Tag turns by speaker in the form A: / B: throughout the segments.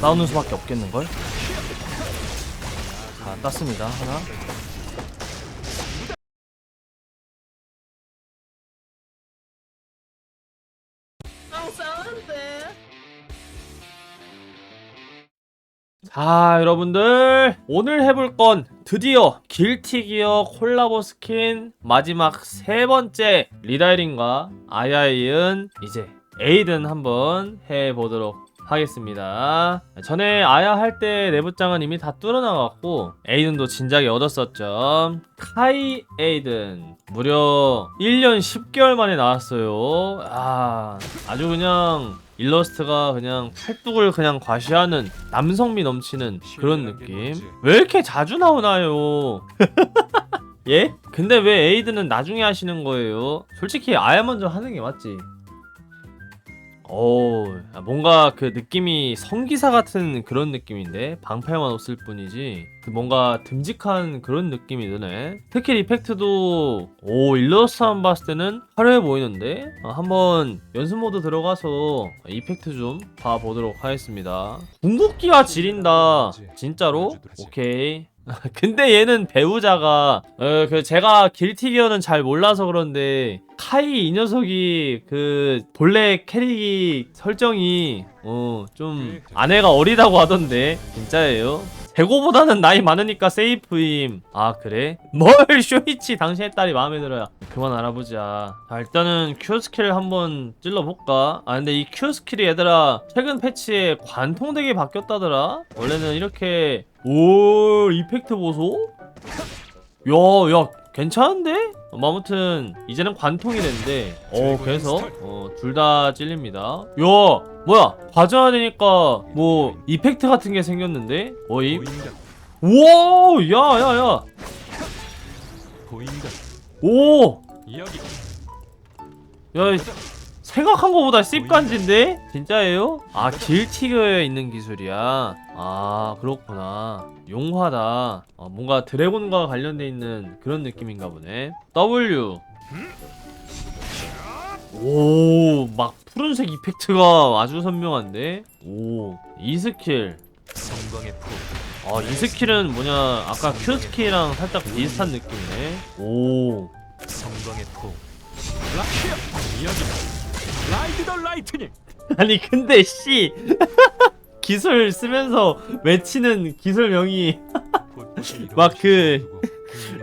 A: 싸우는 수밖에 없겠는걸? 자 땄습니다. 하나. 자 여러분들. 오늘 해볼 건 드디어 길티기어 콜라보 스킨 마지막 세 번째 리다이링과 아야이은 이제 에이든 한번 해보도록 하겠습니다 전에 아야 할 때 내부장은 이미 다 뚫어나갔고 에이든도 진작에 얻었었죠 카이 에이든 무려 1년 10개월 만에 나왔어요 아 아주 그냥 일러스트가 그냥 팔뚝을 그냥 과시하는 남성미 넘치는 그런 느낌. 왜 이렇게 자주 나오나요? 예? 근데 왜 에이드는 나중에 하시는 거예요? 솔직히 아야 먼저 하는 게 맞지. 오, 뭔가 그 느낌이 성기사 같은 그런 느낌인데 방패만 없을 뿐이지 그 뭔가 듬직한 그런 느낌이 드네. 특히 이펙트도 오 일러스트만 봤을 때는 화려해 보이는데 어, 한번 연습 모드 들어가서 이펙트 좀 봐보도록 하겠습니다. 궁극기가 지린다. 진짜로? 오케이. 근데 얘는 배우자가 어, 그 제가 길티기어는 잘 몰라서 그런데 카이 이 녀석이 그 본래 캐릭이 설정이 어 좀 아내가 어리다고 하던데 진짜예요? 대고보다는 나이 많으니까 세이프임 아 그래? 뭘 쇼이치 당신의 딸이 마음에 들어요 그만 알아보자 자 일단은 Q 스킬 한번 찔러볼까? 아 근데 이 Q 스킬이 얘들아 최근 패치에 관통되게 바뀌었다더라? 원래는 이렇게 오 이펙트 보소? 야 야 괜찮은데? 뭐 아무튼 이제는 관통이 된대 어 그래서 어, 둘 다 찔립니다. 야 뭐야? 과정하되니까 뭐 이펙트 같은 게 생겼는데? 어이. 우와 야야야.
B: 보인다.
A: 오!
B: 여기.
A: 야, 이- 생각한 것보다 씹간지인데? 진짜예요? 아, 길티그에 있는 기술이야. 아, 그렇구나. 용화다. 어, 뭔가 드래곤과 관련돼 있는 그런 느낌인가 보네. W. 오, 막 푸른색 이펙트가 아주 선명한데? 오, 이 스킬.
B: 성광의 포.
A: 아, 이 스킬은 뭐냐. 아까 Q 스킬이랑 살짝 비슷한 느낌이네. 오.
B: 성광의 포. 라키야. 여기다. 라이드 더 라이트닝.
A: 아니 근데 씨 기술 쓰면서 외치는 기술명이 막그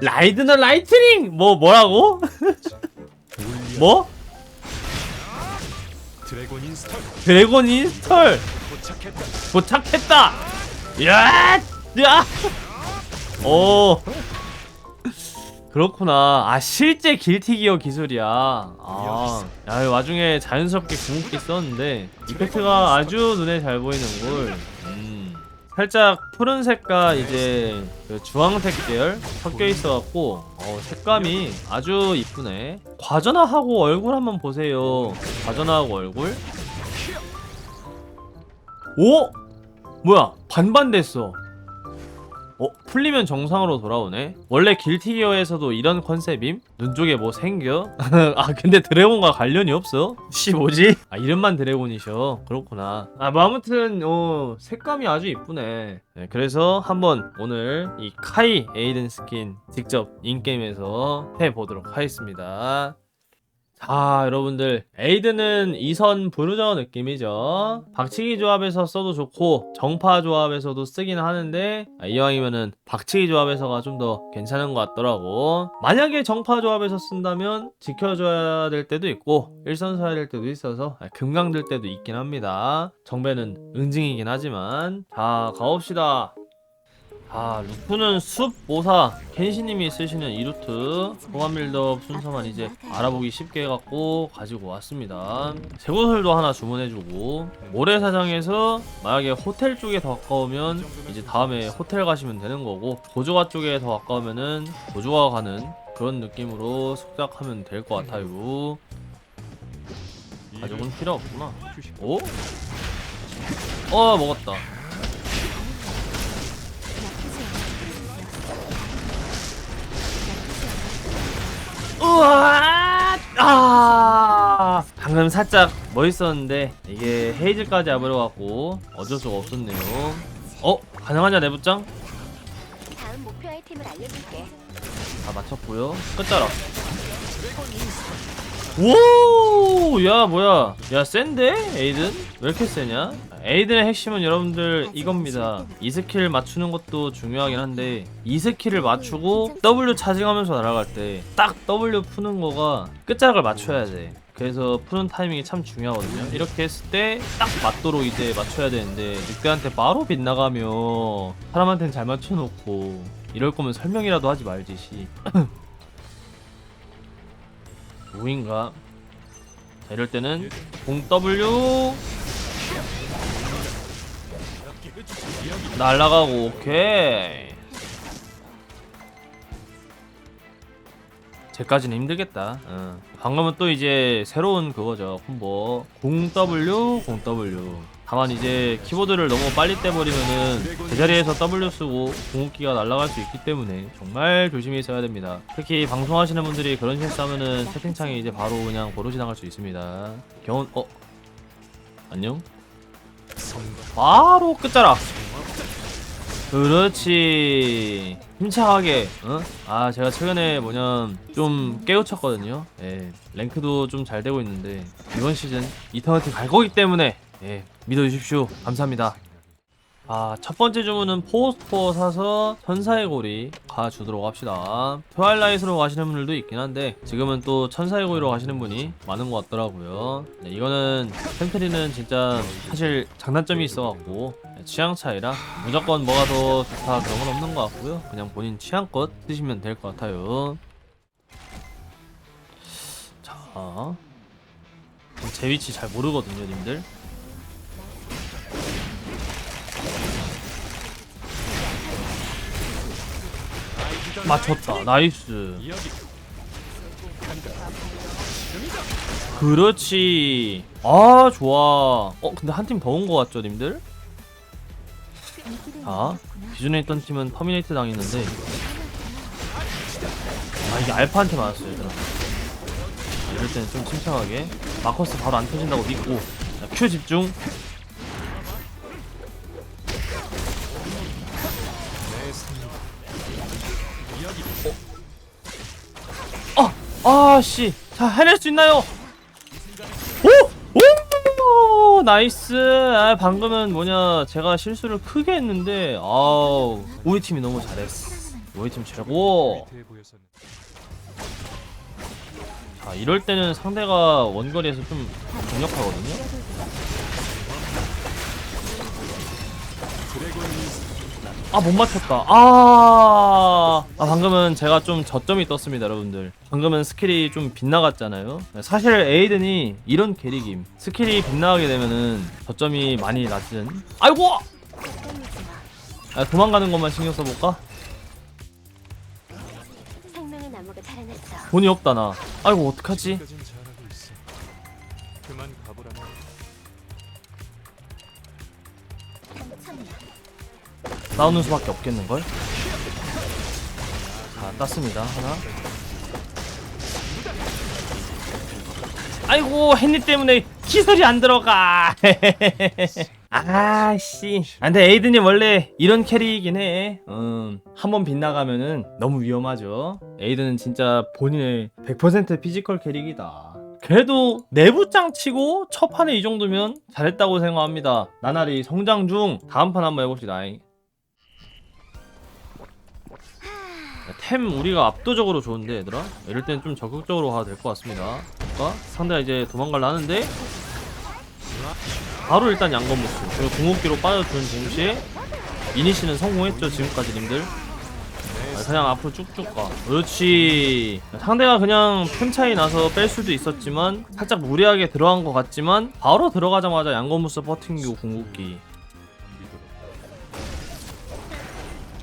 A: 라이드너 라이트닝 뭐 뭐라고? 뭐?
B: 드래곤 인스톨
A: 드래곤 인스톨
B: 도착했다.
A: 도착했다. 야, 야. 오. 그렇구나. 아 실제 길티기어 기술이야. 아, 야, 이 와중에 자연스럽게 궁극기 썼는데 이펙트가 아주 눈에 잘 보이는 걸. 음. 살짝 푸른색과 이제 그 주황색 계열 섞여 있어갖고 어, 색감이 아주 이쁘네. 과전화하고 얼굴 한번 보세요. 과전화하고 얼굴. 오? 뭐야 반반 됐어 어? 풀리면 정상으로 돌아오네 원래 길티기어에서도 이런 컨셉임? 눈 쪽에 뭐 생겨? 아 근데 드래곤과 관련이 없어? 씨 뭐지? 아 이름만 드래곤이셔 그렇구나 아 뭐 아무튼 어 색감이 아주 이쁘네 네, 그래서 한번 오늘 이 카이 에이든 스킨 직접 인게임에서 해보도록 하겠습니다 자 여러분들 에이드는 이선 브루저 느낌이죠. 박치기 조합에서 써도 좋고 정파 조합에서도 쓰긴 하는데 아, 이왕이면은 박치기 조합에서가 좀 더 괜찮은 것 같더라고. 만약에 정파 조합에서 쓴다면 지켜줘야 될 때도 있고 일선 서야 될 때도 있어서 아, 금강 들 때도 있긴 합니다. 정배는 응징이긴 하지만. 자 가봅시다 아 루프는 숲 모사. 켄시님이 쓰시는 이 루트. 호감 빌드업 순서만 이제 알아보기 쉽게 해갖고 가지고 왔습니다. 새구슬도 하나 주문해주고 모래사장에서 만약에 호텔 쪽에 더 가까우면 이제 다음에 호텔 가시면 되는 거고 고조가 쪽에 더 가까우면은 고조가 가는 그런 느낌으로 숙작하면 될 것 같아요. 가족은 필요 없구나. 오? 어 먹었다 우와! 아! 방금 살짝 멋있었는데 이게 헤이즐까지 아버려갖고 어쩔 수가 없었네요 어? 가능하냐 내부장?
C: 다음 목표 아이템을 알려줄게.
A: 다 맞췄고요 끝자락 오, 야 뭐야, 야 센데 에이든 왜 이렇게 세냐? 에이든의 핵심은 여러분들 이겁니다. 이 스킬 맞추는 것도 중요하긴 한데 이 스킬을 맞추고 W 차징하면서 날아갈 때 딱 W 푸는 거가 끝자락을 맞춰야 돼. 그래서 푸는 타이밍이 참 중요하거든요. 이렇게 했을 때 딱 맞도록 이제 맞춰야 되는데 늑대한테 바로 빗나가며 사람한테는 잘 맞춰놓고 이럴 거면 설명이라도 하지 말지 씨. 뭐인가? 자, 이럴 때는 공 W 날라가고 오케이. 쟤까지는 힘들겠다. 어. 방금은 또 이제 새로운 그거죠. 콤보 공 W 공 W. 다만 이제 키보드를 너무 빨리 떼버리면은 제자리에서 W 쓰고 공격기가 날아갈 수 있기 때문에 정말 조심히 써야 됩니다. 특히 방송하시는 분들이 그런 실수 하면은 채팅창에 이제 바로 그냥 버릇이 나갈 수 있습니다. 경운 어 안녕? 바로 끝자락. 그렇지. 힘차게. 어? 아 제가 최근에 뭐냐 좀 깨우쳤거든요. 예. 랭크도 좀 잘 되고 있는데 이번 시즌 이터널티 갈 거기 때문에 예 믿어주십시오. 감사합니다. 아, 첫 번째 주문은 포스포어 사서 천사의 고리 가주도록 합시다. 트와일라이트로 가시는 분들도 있긴 한데, 지금은 또 천사의 고리로 가시는 분이 많은 것 같더라고요. 네, 이거는 템트리는 진짜 사실 장단점이 있어갖고, 네, 취향 차이라 무조건 뭐가 더 좋다 그런 건 없는 것 같고요. 그냥 본인 취향껏 쓰시면 될 것 같아요. 자, 제 위치 잘 모르거든요, 님들. 맞췄다. 나이스. 그렇지. 아, 좋아. 어, 근데 한 팀 더온것 같죠, 님들? 자, 기존에 있던 팀은 터미네이트 당했는데. 아, 이게 알파한테 맞았어요, 얘들아. 자, 이럴 때는 좀 침착하게. 마커스 바로 안 터진다고 믿고. 자, 큐 집중. 아, 씨. 자, 해낼 수 있나요? 오! 오! 나이스. 아, 방금은 뭐냐. 제가 실수를 크게 했는데, 아우. 우리 팀이 너무 잘했어. 우리 팀 최고. 자, 이럴 때는 상대가 원거리에서 좀 강력하거든요. 아, 못 맞췄다. 아, 아 방금은 제가 좀 저점이 떴습니다, 여러분들. 방금은 스킬이 좀 빗나갔잖아요. 사실 에이든이 이런 캐릭임. 스킬이 빗나가게 되면은 저점이 많이 낮은. 아이고! 아, 도망가는 것만 신경 써볼까? 돈이 없다, 나. 아이고, 어떡하지? 나오는 수밖에 없겠는걸? 자, 땄습니다. 하나. 아이고, 헨리 때문에 기술이 안 들어가. 아씨. 아, 근데 에이든이 원래 이런 캐릭이긴 해. 음, 한번 빗나가면은 너무 위험하죠. 에이든은 진짜 본인의 100% 피지컬 캐릭이다. 그래도 내부장 치고 첫 판에 이 정도면 잘했다고 생각합니다. 나날이 성장 중 다음 판 한번 해봅시다. 템 우리가 압도적으로 좋은데 얘들아? 이럴 땐 좀 적극적으로 가도 될 것 같습니다. 볼까? 상대가 이제 도망갈라 하는데. 바로 일단 양건무스. 그리고 궁극기로 빠져준 동시에 이니시는 성공했죠 지금까지 님들. 아, 그냥 앞으로 쭉쭉 가. 그렇지. 상대가 그냥 템 차이 나서 뺄 수도 있었지만 살짝 무리하게 들어간 것 같지만 바로 들어가자마자 양건무스 버팅기고 궁극기.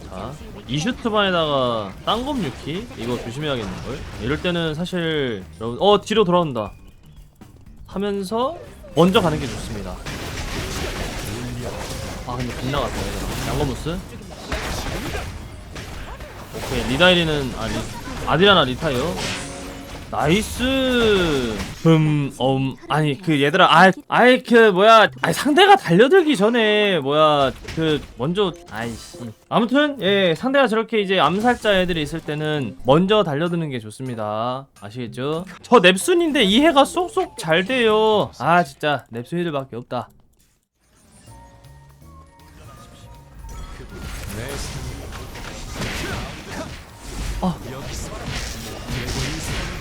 A: 자, 이슈트반에다가 딴검 유키? 이거 조심해야겠는걸? 이럴 때는 사실 여러분 어 뒤로 돌아온다. 하면서 먼저 가는 게 좋습니다. 아 근데 빗나갔다 얘들아. 양거무스? 오케이 리다이리는 아 리, 아디라나 리타이어 나이스. 흠엄 아니 그 얘들아 아 아이 그 뭐야 아이 상대가 달려들기 전에 뭐야 그 먼저 아이씨. 아무튼 예 상대가 저렇게 이제 암살자 애들이 있을 때는 먼저 달려드는 게 좋습니다. 아시겠죠? 저 넵순인데 이해가 쏙쏙 잘 돼요. 아 진짜 넵순이들밖에 없다.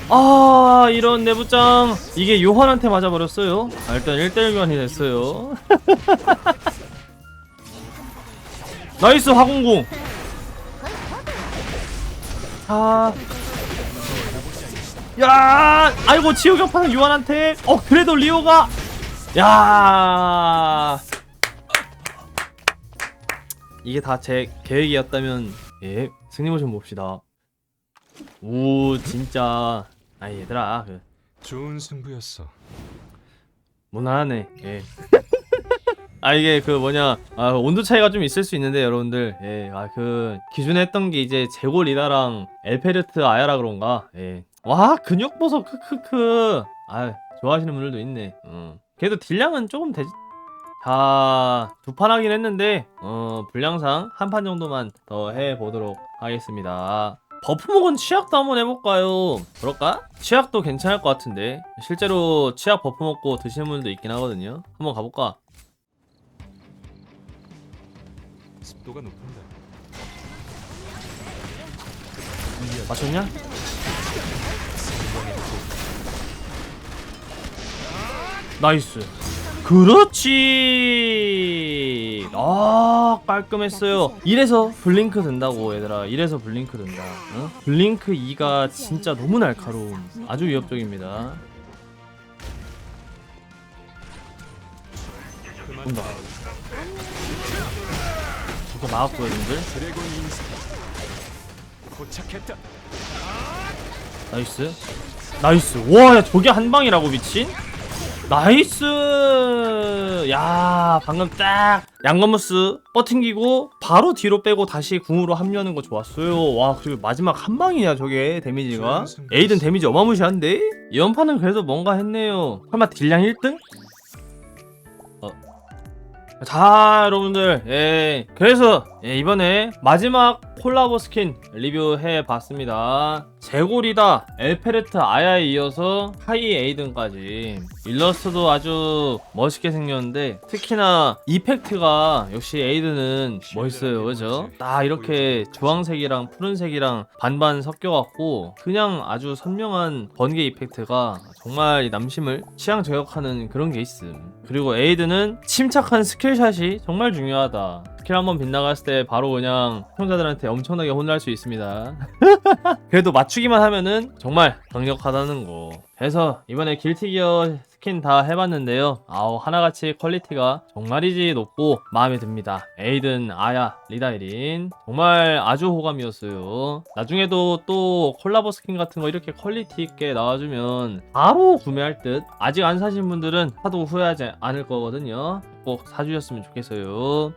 A: 아. 이런 내부장. 이게 요한한테 맞아버렸어요. 아, 일단 1대1 교환이 됐어요. 나이스 화공공 아. 야 아이고 지옥 격파는 요한한테. 어 그래도 리오가. 야. 이게 다 제 계획이었다면 예 승리 모션 봅시다. 오 진짜. 아 얘들아 그.
B: 좋은 승부였어.
A: 무난하네. 예. 아 이게 그 뭐냐. 아 온도 차이가 좀 있을 수 있는데 여러분들. 예 아 그 기존에 했던 게 이제 제고 리다랑 엘페르트 아야라 그런가? 예와 근육 보소 크크크. 아 좋아하시는 분들도 있네. 어. 그래도 딜량은 조금 되지. 자두 판 하긴 했는데 어 분량상 한 판 정도만 더 해보도록 하겠습니다 버프 먹은 치약도 한번 해볼까요? 그럴까? 치약도 괜찮을 것 같은데 실제로 치약 버프 먹고 드시는 분들도 있긴 하거든요 한번 가볼까?
B: 습도가 높은데.
A: 맞췄냐? 나이스 그렇지. 아 깔끔했어요. 이래서 블링크 된다고 얘들아. 이래서 블링크 된다. 어? 블링크 2가 진짜 너무 날카로움. 아주 위협적입니다. 온다. 저거 막았고요.
B: 도착했다.
A: 나이스. 나이스. 와야 저게 한 방이라고 미친 나이스! 야 방금 딱 양건무스 뻗팅기고 바로 뒤로 빼고 다시 궁으로 합류하는 거 좋았어요. 와 그리고 마지막 한 방이야 저게 데미지가. 에이든 데미지 어마무시한데? 이 연판은 그래도 뭔가 했네요. 설마 딜량 1등? 어. 자 여러분들. 예. 그래서 예, 이번에 마지막 콜라보 스킨 리뷰해 봤습니다. 제골이다 엘페르트 아야에 이어서 하이 에이든까지. 일러스트도 아주 멋있게 생겼는데 특히나 이펙트가 역시 에이든은 멋있어요 그죠? 딱 이렇게 주황색이랑 푸른색이랑 반반 섞여갖고 그냥 아주 선명한 번개 이펙트가 정말 이 남심을 취향 저격하는 그런 게 있음 그리고 에이든은 침착한 스킬샷이 정말 중요하다. 스킬 한번 빗나갔을 때 바로 그냥 시청자들 한테 엄청나게 혼날 수 있습니다 그래도 맞추기만 하면은 정말 강력하다는 거. 그래서 이번에 길티기어 스킨 다 해봤는데요. 아우 하나같이 퀄리티가 정말이지 높고 마음에 듭니다. 에이든, 아야, 리다이린 정말 아주 호감이었어요. 나중에도 또 콜라보 스킨 같은 거 이렇게 퀄리티 있게 나와주면 바로 구매할 듯. 아직 안 사신 분들은 사도 후회하지 않을 거거든요. 꼭 사주셨으면 좋겠어요.